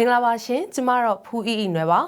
မင်္ဂလာပါရှင်ကျမတော့ဖူးအီအီနွယ်ပါ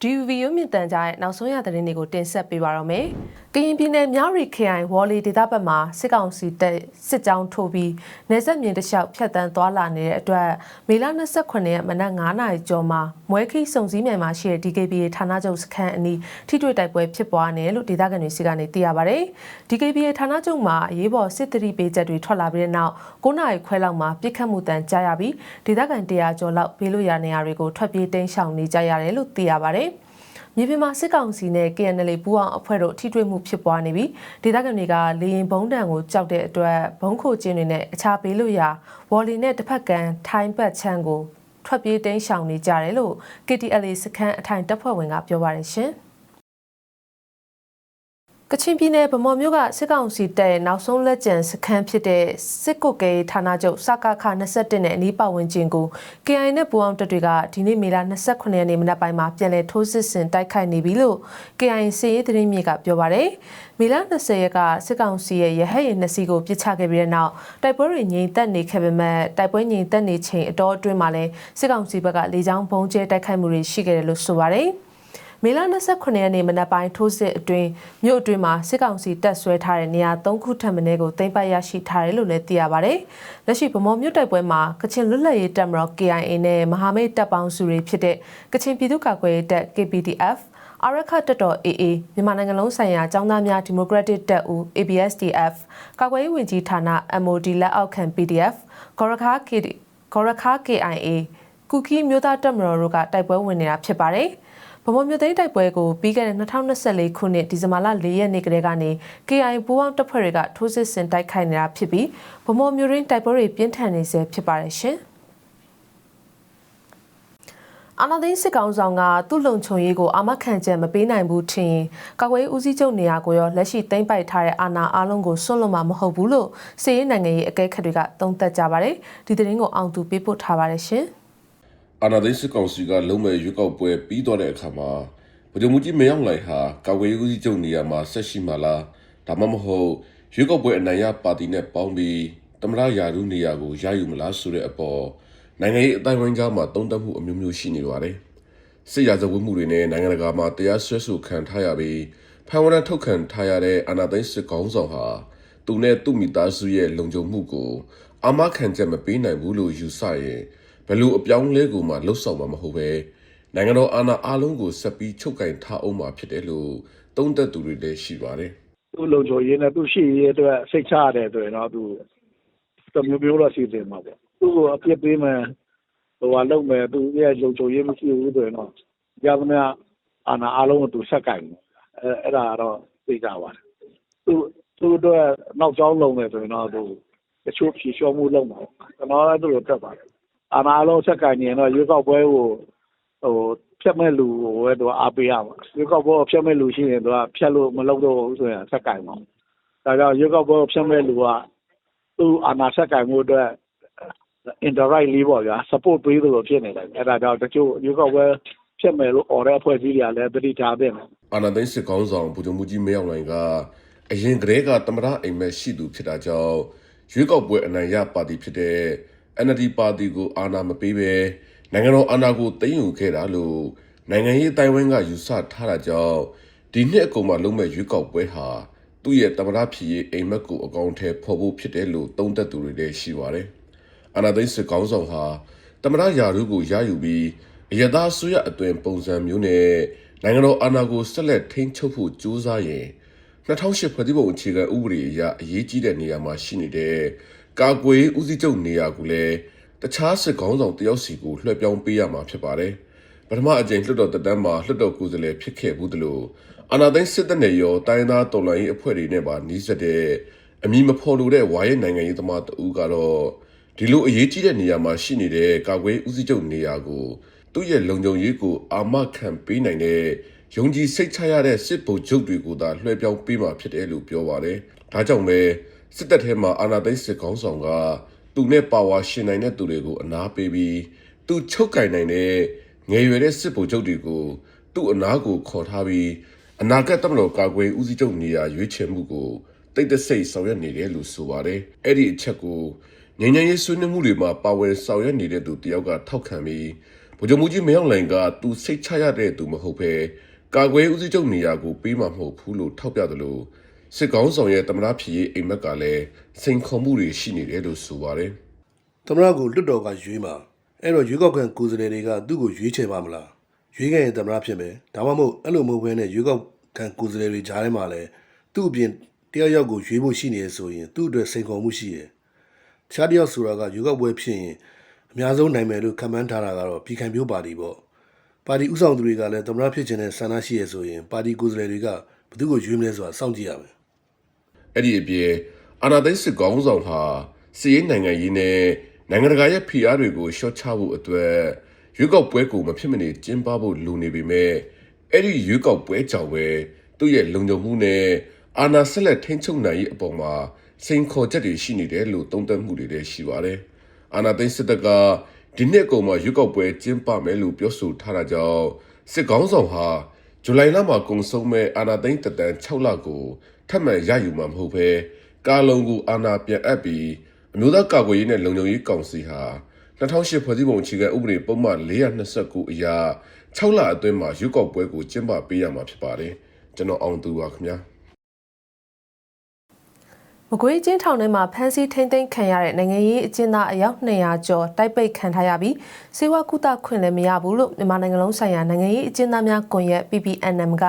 DUV ရုပ်မြင့်တန်ကြားရဲ့နောက်ဆုံးရသတင်းတွေကိုတင်ဆက်ပေးပါတော့မယ်။ ကရင်ပြည်နယ်မြောက်ရီခရိုင်ဝေါ်လီဒေသဘက်မှာစစ်ကောင်စီတပ်စစ်ကြောင်းထိုးပြီးနေဆက်မြင်တစ်လျှောက်ဖြတ်တန်းသွားလာနေတဲ့အတွက်မေလ28ရက်မနက်9:00နာရီကျော်မှာမွဲခိစုံစည်းမြိုင်မှာရှိတဲ့ DKBA ဌာနချုပ်စခန်းအနီးထိတွေ့တိုက်ပွဲဖြစ်ပွားနေတယ်လို့ဒေသခံတွေစီကနေသိရပါဗျ။ DKBA ဌာနချုပ်မှာအရေးပေါ်စစ်တရီပေးချက်တွေထွက်လာပြီးတဲ့နောက်9နာရီခွဲလောက်မှာပြစ်ခတ်မှုတန်ကြားရပြီးဒေသခံ100ကျော်လောက်ဘေးလွတ်ရာနေရာတွေကိုထွက်ပြေးတိမ်းရှောင်နေကြရတယ်လို့သိရပါဗျ။ မြေပြင်မှာစစ်ကောင်စီနဲ့ KNL ပူးအောင်အဖွဲ့တို့ထိတွေ့မှုဖြစ်ပွားနေပြီးဒေသခံတွေကလေရင်ဘုံတံကိုကြောက်တဲ့အတွက်ဘုံခိုကျင်းတွေနဲ့အခြားပေးလို့ရဝေါ်လီနဲ့တစ်ဖက်ကန်ထိုင်းပတ်ချမ်းကိုထွက်ပြေးတိမ်းရှောင်နေကြတယ်လို့ KTLA စခန်းအထိုင်တပ်ဖွဲ့ဝင်ကပြောပါတယ်ရှင်။ ကချင်ပြည်နယ်ဗမော်မြို့ကစစ်ကောင်စီတပ်ရဲ့နောက်ဆုံးလက်ကျန်စခန်းဖြစ်တဲ့စစ်ကုတ်ကဲဌာနချုပ်စကခ21နဲ့အနီးပတ်ဝန်းကျင်ကို KI နဲ့ပူအောင်တပ်တွေကဒီနေ့မေလ28ရက်နေ့မနက်ပိုင်းမှာပြန်လည်ထိုးစစ်ဆင်တိုက်ခိုက်နေပြီလို့ KI စီရေးသတင်းမြေကပြောပါရယ်မေလ20ရက်ကစစ်ကောင်စီရဲ့ရဟတ်ယာဉ်နှစ်စီးကိုပစ်ချခဲ့ပြီးတဲ့နောက်တိုက်ပွဲတွေငြိမ်သက်နေခဲ့ပေမဲ့တိုက်ပွဲငြိမ်သက်နေချိန်အတော်အတွင်းမှာလည်းစစ်ကောင်စီဘက်ကလေကြောင်းဘုံကျဲတိုက်ခိုက်မှုတွေရှိခဲ့တယ်လို့ဆိုပါရယ် မေလ29ရက်နေ့မနက်ပိုင်းထိုးစစ်အတွင်းမြို့အတွင်းမှာစစ်ကောင်စီတပ်ဆွဲထားတဲ့နေရာ၃ခုထပ်မံကိုသိမ်းပိုက်ရရှိထားတယ်လို့လည်းသိရပါဗျ။လက်ရှိဗမော်မြို့တိုက်ပွဲမှာကချင်လွတ်လပ်ရေးတပ်မတော် KIA နဲ့မဟာမိတ်တပ်ပေါင်းစုတွေဖြစ်တဲ့ကချင်ပြည်သူ့ကာကွယ်ရေးတပ် KPDF အရခတ်တော် AA မြန်မာနိုင်ငံလုံးဆိုင်ရာចောင်းသားများဒီမိုကရက်တစ်တပ်ဦး ABSDF ကာကွယ်ရေးဝန်ကြီးဌာန MOD လက်အောက်ခံ PDF ဂေါ်ရခါ K ဂေါ်ရခါ KIA ကုကီမျိုးသားတပ်မတော်တို့ကတိုက်ပွဲဝင်နေတာဖြစ်ပါတယ်။ ဗမော်မြို့သိမ်းတိုက်ပွဲကိုပြီးခဲ့တဲ့2024ခုနှစ်ဒီဇင်ဘာလ4ရက်နေ့ကတည်းကနေ KI ပူးပေါင်းတပ်ဖွဲ့တွေကထိုးစစ်ဆင်တိုက်ခိုက်နေတာဖြစ်ပြီးဗမော်မြို့ရင်းတိုက်ပွဲတွေပြင်းထန်နေဆဲဖြစ်ပါတယ်ရှင်။အာနာသိန်းစစ်ကောင်ဆောင်ကသူ့လုံခြုံရေးကိုအာမခံချက်မပေးနိုင်ဘူးထင်ကာကွယ်ဦးစီးချုပ်နေရာကိုရောလက်ရှိသိမ်းပိုက်ထားတဲ့အာဏာအလုံးကိုဆွန့်လွတ်မှာမဟုတ်ဘူးလို့စီးရေးနိုင်ငံရေးအကဲခတ်တွေကသုံးသပ်ကြပါတယ်ဒီသတင်းကိုအောင်သူပေးပို့ထားပါတယ်ရှင်။ အာနာသိန်းစစ်ကောင်စီကလုံးမဲ့ရွေးကောက်ပွဲပြီးသွားတဲ့အခါမှာဗကြုံမူကြီးမရောက်လိုက်ဟာကာဝေးဦးစီးချုပ်နေရာမှာဆက်ရှိမှလားဒါမှမဟုတ်ရွေးကောက်ပွဲအနိုင်ရပါတီနဲ့ပေါင်းပြီးတမရယာရုနေရာကိုရယူမလားဆိုတဲ့အပေါ်နိုင်ငံရေးအတိုင်းဝိုင်းကြားမှာတုံ့တက်မှုအမျိုးမျိုးရှိနေပါတယ်စစ်ရာဇဝတ်မှုတွေနဲ့နိုင်ငံတကာမှာတရားစွဲဆိုခံထားရပြီးဖန်ဝရထုတ်ခံထားရတဲ့အာနာသိန်းစစ်ကောင်ဆောင်ဟာသူနဲ့သူ့မိသားစုရဲ့လုံခြုံမှုကိုအာမခံချက်မပေးနိုင်ဘူးလို့ယူဆရင်ဘ ယ်လိုအပြောင်းလဲကိုမှလှုပ်ဆောင်မှာမဟုတ်ပဲနိုင်ငံတော်အာဏာအလုံးကိုဆက်ပြီးချုပ်ကင်ထားအောင်မှာဖြစ်တယ်လို့သုံးသပ်သူတွေလည်းရှိပါတယ်။သူ့လုံခြုံရေးနဲ့သူ့ရှိရေးအတွက်စိတ်ချရတယ်ဆိုရင်တော့သူတမျိုးမျိုးတော့ရှိတယ်မှာပေါ့သူ့ကိုအပြစ်ပေးမယ်ဟိုဟာလုပ်မယ်သူရဲ့လုံခြုံရေးမရှိဘူးဆိုရင်တော့ရသမျှအာဏာအလုံးကိုသူဆက်ကင်အဲအဲ့ဒါတော့သိကြပါတယ်သူသူတို့နောက်ကျောင်းလုံးမယ်ဆိုရင်တော့သူတချို့ဖြေလျှော့မှုလုပ်မှာကျွန်တော်လည်းသူ့လိုတက်ပါတယ် အာဏာအလုံးဆက်ကင်နေတော့ရွေးကောက်ပွဲကိုဟိုဖြတ်မဲ့လူကိုပဲသူအားပေးရမှာရွေးကောက်ပွဲဖြတ်မဲ့လူရှိရင်သူကဖြတ်လို့မလုပ်တော့ဘူးဆိုရင်ဆက်ကင်မှာဒါကြောင့်ရွေးကောက်ပွဲဖြတ်မဲ့လူကသူ့အာဏာဆက်ကင်မှုအတွက် indirectly ပေါ့ဗျာ support ပေးသလိုဖြစ်နေတယ်အဲ့ဒါကြောင့်တချို့ရွေးကောက်ပွဲဖြတ်မဲ့လို့ order အဖွဲ့အစည်းတွေကလည်းတတိထားတဲ့မယ်အာနာသိန်းစစ်ကောင်းဆောင်ဗိုလ်ချုပ်မှုကြီးမင်းအောင်လှိုင်ကအရင်ကတည်းကတမရအိမ်မက်ရှိသူဖြစ်တာကြောင့်ရွေးကောက်ပွဲအနိုင်ရပါတီဖြစ်တဲ့ NLD ပါတီကိုအာဏာမပေးဘဲနိုင်ငံတော်အာဏာကိုသိမ်းယူခဲ့တာလို့နိုင်ငံရေးတိုင်ဝမ်ကယူဆထားတာကြောင့်ဒီနှစ်အကုန်မှာလုံးမဲ့ရွေးကောက်ပွဲဟာသူ့ရဲ့တမရဖြစ်ရေးအိမ်မက်ကိုအကောင့်ထဲဖော်ဖို့ဖြစ်တယ်လို့သုံးသပ်သူတွေလည်းရှိပါတယ်။အာဏာသိမ်းစစ်ကောင်းဆောင်ဟာတမရယာရုကိုရယူပြီးအယသားဆွရအသွင်ပုံစံမျိုးနဲ့နိုင်ငံတော်အာဏာကိုဆက်လက်ထိန်းချုပ်ဖို့ကြိုးစားရင်2008ဖွဲ့စည်းပုံအခြေခံဥပဒေအရအရေးကြီးတဲ့နေရာမှာရှိနေတဲ့ ကာကွယ်ဦးစီးချုပ်နေရာကိုလည်းတခြားစစ်ကောင်းဆောင်တယောက်စီကိုလွှဲပြောင်းပေးရမှာဖြစ်ပါတယ်။ပထမအကြိမ်လွှတ်တော်တက်တန်းမှာလွှတ်တော်ကိုယ်စားလှယ်ဖြစ်ခဲ့ဘူးသလိုအာဏာသိမ်းစစ်တပ်နဲ့ရောတိုင်းသားတော်လှန်ရေးအဖွဲ့တွေနဲ့ပါနှီးစပ်တဲ့အမည်မဖော်လိုတဲ့ဝါရဲနိုင်ငံရေးသမားတဦးကတော့ဒီလိုအရေးကြီးတဲ့နေရာမှာရှိနေတဲ့ကာကွယ်ဦးစီးချုပ်နေရာကိုသူ့ရဲ့လုံခြုံရေးကိုအာမခံပေးနိုင်တဲ့ယုံကြည်စိတ်ချရတဲ့စစ်ဗိုလ်ချုပ်တွေကိုသာလွှဲပြောင်းပေးမှာဖြစ်တယ်လို့ပြောပါတယ်။ဒါကြောင့်ပဲ စစ်တပ်ထဲမှာအာဏာသိမ်းစစ်ကောင်ဆောင်ကသူနဲ့ပါဝါရှင်နိုင်တဲ့သူတွေကိုအနာပေးပြီးသူချုပ်ကင်နိုင်တဲ့ငယ်ရွယ်တဲ့စစ်ဗိုလ်ချုပ်တွေကိုသူ့အနာကိုခေါ်ထားပြီးအနာဂတ်တမတော်ကာကွယ်ဦးစီးချုပ်နေရာရွေးချယ်မှုကိုတိတ်တဆိတ်ဆောင်ရွက်နေတယ်လို့ဆိုပါတယ်။အဲ့ဒီအချက်ကိုငញ្ញရေးဆွေးနွေးမှုတွေမှာပါဝင်ဆောင်ရွက်နေတဲ့သူတယောက်ကထောက်ခံပြီးဗဗိုလ်ချုပ်မှုကြီးမင်းအောင်လှိုင်ကသူစိတ်ချရတဲ့သူမဟုတ်ဘဲကာကွယ်ဦးစီးချုပ်နေရာကိုပေးမှာမဟုတ်ဘူးလို့ထောက်ပြတယ်လို့ စစ်ကောင်းဆောင်ရဲ့တမနာဖြစ်ရေးအိမ်မက်ကလည်းစိန်ခေါ်မှုတွေရှိနေတယ်လို့ဆိုပါတယ်သမရကိုလွတ်တော်ကရွေးမှာအဲ့တော့ရွေးကောက်ခံကိုယ်စားလှယ်တွေကသူ့ကိုရွေးချယ်ပါမလားရွေးခဲ့ရင်သမရဖြစ်မယ်ဒါမှမဟုတ်အဲ့လိုမဟုတ်ဘဲနဲ့ရွေးကောက်ခံကိုယ်စားလှယ်တွေကြားထဲမှာလည်းသူ့အပြင်တယောက်ယောက်ကိုရွေးဖို့ရှိနေရဆိုရင်သူ့အတွက်စိန်ခေါ်မှုရှိတယ်တခြားတစ်ယောက်ဆိုတာကရွေးကောက်ပွဲဖြစ်ရင်အများဆုံးနိုင်မယ်လို့ခန့်မှန်းထားတာကတော့ပြည်ခိုင်မျိုးပါတီပေါ့ပါတီဥဆောင်သူတွေကလည်းသမရဖြစ်ခြင်းနဲ့ဆန္ဒရှိရဆိုရင်ပါတီကိုယ်စားလှယ်တွေကဘယ်သူကိုရွေးမလဲဆိုတာစောင့်ကြည့်ရမယ် အဲ့ဒီအပြင်အာဏာသိမ်းစစ်ကောင်းဆောင်ဟာစီးရေးနိုင်ငံရေးနဲ့နိုင်ငံတကာရဲ့ဖိအားတွေကိုရှော့ချဖို့အတွက်ရွေးကောက်ပွဲကိုမဖြစ်မနေကျင်းပဖို့လိုနေပေမဲ့အဲ့ဒီရွေးကောက်ပွဲကြောင့်ပဲသူ့ရဲ့လုံခြုံမှုနဲ့အာဏာဆက်လက်ထိန်းချုပ်နိုင်ရေးအပေါ်မှာစိန်ခေါ်ချက်တွေရှိနေတယ်လို့သုံးသပ်မှုတွေလည်းရှိပါတယ်။အာဏာသိမ်းစစ်တပ်ကဒီနှစ်အကုန်မှာရွေးကောက်ပွဲကျင်းပမယ်လို့ပြောဆိုထားတာကြောင့်စစ်ကောင်းဆောင်ဟာဇူလိုင်လမှာကုံဆုံးမဲ့အာနာသိန်းတက်တန်6လကို ထပ်မံရယူမှာမဟုတ်ဘဲကာလုံကိုအာနာပြန်အပ်ပြီးအမျိုးသားကာကွယ်ရေးနဲ့လုံခြုံရေးကောင်စီဟာ2008ဖွဲ့စည်းပုံအခြေခံဥပဒေပုံမှန်429အရာ6လအတွင်းမှာရွေးကောက်ပွဲကိုကျင်းပပေးရမှာဖြစ်ပါတယ်ကျွန်တော်အောင်သူပါခင်ဗျာ မကွေးချင်းထောင်ထဲမှာဖမ်းဆီးထိန်းသိမ်းခံရတဲ့နိုင်ငံရေးအကျဉ်းသားအယောက်200ကျော်တိုက်ပိတ်ခံထားရပြီးစေဝါကုသခွင့်လည်းမရဘူးလို့မြန်မာနိုင်ငံလုံးဆိုင်ရာနိုင်ငံရေးအကျဉ်းသားများကွန်ရက် PPNM က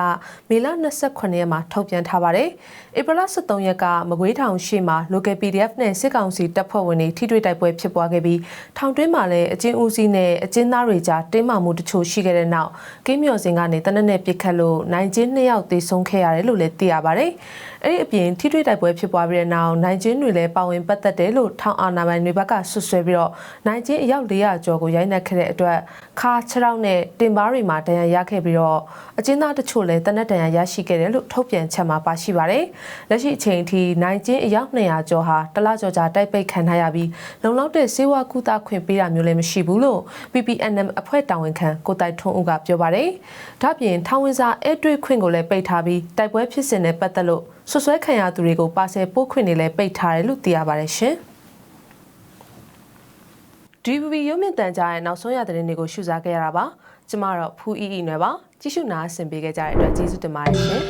မေလ28ရက်မှာထုတ်ပြန်ထားပါတယ်။ဧပြီလ23ရက်ကမကွေးထောင်ရှိမှာ local PDF နဲ့စစ်ကောင်စီတပ်ဖွဲ့ဝင်တွေထိတွေ့တိုက်ပွဲဖြစ်ပွားခဲ့ပြီးထောင်တွင်းမှာလည်းအကျဉ်းဦးစီးနဲ့အကျဉ်းသားတွေကြားတင်းမာမှုတချို့ရှိခဲ့တဲ့နောက်ကိမ်းမြော်စင်ကနေတနက်နေ့ပစ်ခတ်လို့နိုင်ကျင်း2ယောက်သေဆုံးခဲ့ရတယ်လို့လည်းသိရပါတယ်။အဲ့ဒီအပြင်ထိတွေ့တိုက်ပွဲဖြစ်ပွားပြီးတဲ့နောက်နိုင်ကျင်းတွေလည်းပါဝင်ပတ်သက်တယ်လို့ထောင်အာဏာပိုင်တွေဘက်ကဆွဆွဲပြီးတော့နိုင်ကျင်းအယောက်400ကျော်ကိုရိုက်နှက်ခဲ့တဲ့အတွက်ခါခြေထောက်နဲ့တင်ပါးတွေမှာဒဏ်ရာရခဲ့ပြီးတော့အကျဉ်းသားတချို့လည်းတနက်ဒဏ်ရာရရှိခဲ့တယ်လို့ထုတ်ပြန်ချက်မှာပါရှိပါတယ်။လက်ရှိအချိန်အထိနိုင်ကျင်းအယောက်200ကျော်ဟာတလကျော်ကြာတိုက်ပိတ်ခံထားရပြီးလုံလောက်တဲ့စေဝါကုသခွင့်ပေးတာမျိုးလည်းမရှိဘူးလို့ PPNM အဖွဲ့တာဝန်ခံကိုတိုက်ထွန်းဦးကပြောပါတယ်။ဒါ့အပြင်ထောင်ဝင်စာအဲ့တွေ့ခွင့်ကိုလည်းပိတ်ထားပြီးတိုက်ပွဲဖြစ်စဉ်နဲ့ပတ်သက်လို့ဆွဆွဲခံရသူတွေကိုပါဆယ်ပို့ခွင့်တွေလည်းပိတ်ထားတယ်လို့သိရပါတယ်ရှင်။ DVB ရုပ်မြင့်တန်ကြားရဲ့နောက်ဆုံးရသတင်းတွေကိုရှုစားခဲ့ရတာပါကျမတော့ဖူးအီအီနွယ်ပါကြည့်ရှုနားဆင်ပေးခဲ့ကြတဲ့အတွက်ကျေးဇူးတင်ပါတယ်ရှင်